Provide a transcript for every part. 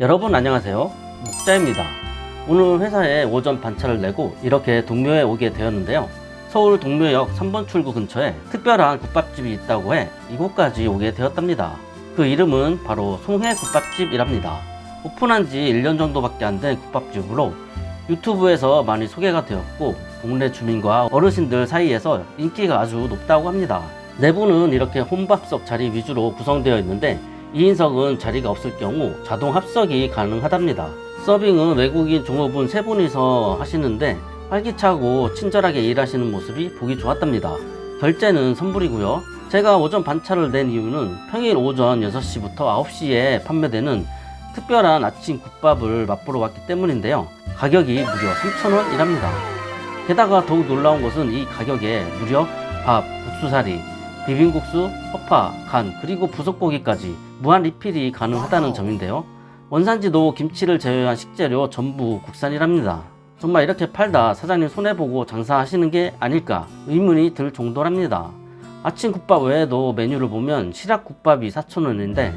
여러분 안녕하세요. 목자입니다. 오늘 회사에 오전 반차를 내고 이렇게 동묘에 오게 되었는데요. 서울 동묘역 3번 출구 근처에 특별한 국밥집이 있다고 해 이곳까지 오게 되었답니다. 그 이름은 바로 송해 국밥집이랍니다. 오픈한 지 1년 정도밖에 안 된 국밥집으로 유튜브에서 많이 소개가 되었고 동네 주민과 어르신들 사이에서 인기가 아주 높다고 합니다. 내부는 이렇게 혼밥석 자리 위주로 구성되어 있는데 2인석은 자리가 없을 경우 자동 합석이 가능하답니다. 서빙은 외국인 종업원 세 분이서 하시는데 활기차고 친절하게 일하시는 모습이 보기 좋았답니다. 결제는 선불이고요. 제가 오전 반차를 낸 이유는 평일 오전 6시부터 9시에 판매되는 특별한 아침 국밥을 맛보러 왔기 때문인데요. 가격이 무려 3,000원이랍니다. 게다가 더욱 놀라운 것은 이 가격에 무려 밥, 국수사리, 비빔국수, 허파, 간, 그리고 부속고기까지 무한 리필이 가능하다는 점인데요. 원산지도 김치를 제외한 식재료 전부 국산이랍니다. 정말 이렇게 팔다 사장님 손해보고 장사하시는 게 아닐까 의문이 들 정도랍니다. 아침 국밥 외에도 메뉴를 보면 시락 국밥이 4,000원인데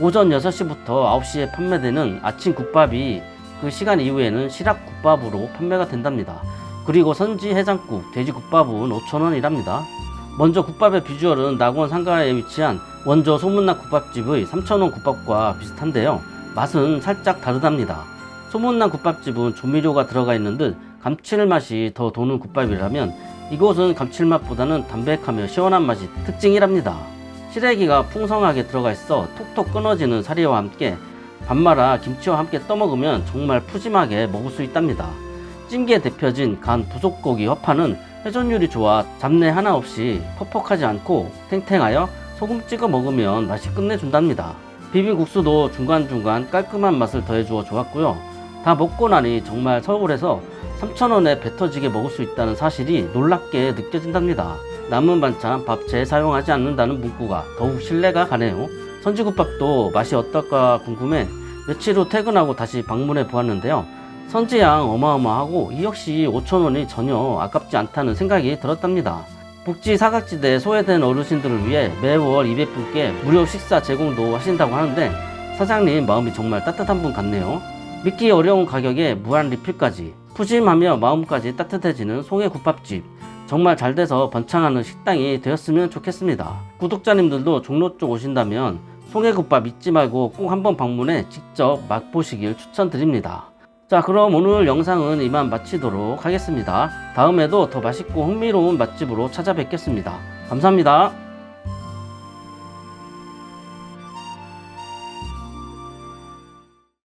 오전 6시부터 9시에 판매되는 아침 국밥이 그 시간 이후에는 시락 국밥으로 판매가 된답니다. 그리고 선지 해장국, 돼지 국밥은 5,000원이랍니다. 먼저 국밥의 비주얼은 낙원 상가에 위치한 원조 소문난 국밥집의 3,000원 국밥과 비슷한데요. 맛은 살짝 다르답니다. 소문난 국밥집은 조미료가 들어가 있는 듯 감칠맛이 더 도는 국밥이라면 이곳은 감칠맛보다는 담백하며 시원한 맛이 특징이랍니다. 시래기가 풍성하게 들어가 있어 톡톡 끊어지는 사리와 함께 밥 말아 김치와 함께 떠먹으면 정말 푸짐하게 먹을 수 있답니다. 찜기에 데펴진 간 부속고기 허파는 회전율이 좋아 잡내 하나 없이 퍽퍽하지 않고 탱탱하여 소금 찍어 먹으면 맛이 끝내준답니다. 비빔국수도 중간중간 깔끔한 맛을 더해주어 좋았고요. 다 먹고 나니 정말 서울에서 3,000원에 배 터지게 먹을 수 있다는 사실이 놀랍게 느껴진답니다. 남은 반찬 밥 재사용하지 않는다는 문구가 더욱 신뢰가 가네요. 선지국밥도 맛이 어떨까 궁금해 며칠 후 퇴근하고 다시 방문해 보았는데요. 선지양 어마어마하고 이 역시 5,000원이 전혀 아깝지 않다는 생각이 들었답니다. 북지 사각지대 소외된 어르신들을 위해 매월 200분께 무료 식사 제공도 하신다고 하는데 사장님 마음이 정말 따뜻한 분 같네요. 믿기 어려운 가격에 무한 리필까지 푸짐하며 마음까지 따뜻해지는 송해 국밥집 정말 잘 돼서 번창하는 식당이 되었으면 좋겠습니다. 구독자님들도 종로 쪽 오신다면 송해국밥 잊지 말고 꼭 한번 방문해 직접 맛보시길 추천드립니다. 자 그럼 오늘 영상은 이만 마치도록 하겠습니다. 다음에도 더 맛있고 흥미로운 맛집으로 찾아뵙겠습니다. 감사합니다.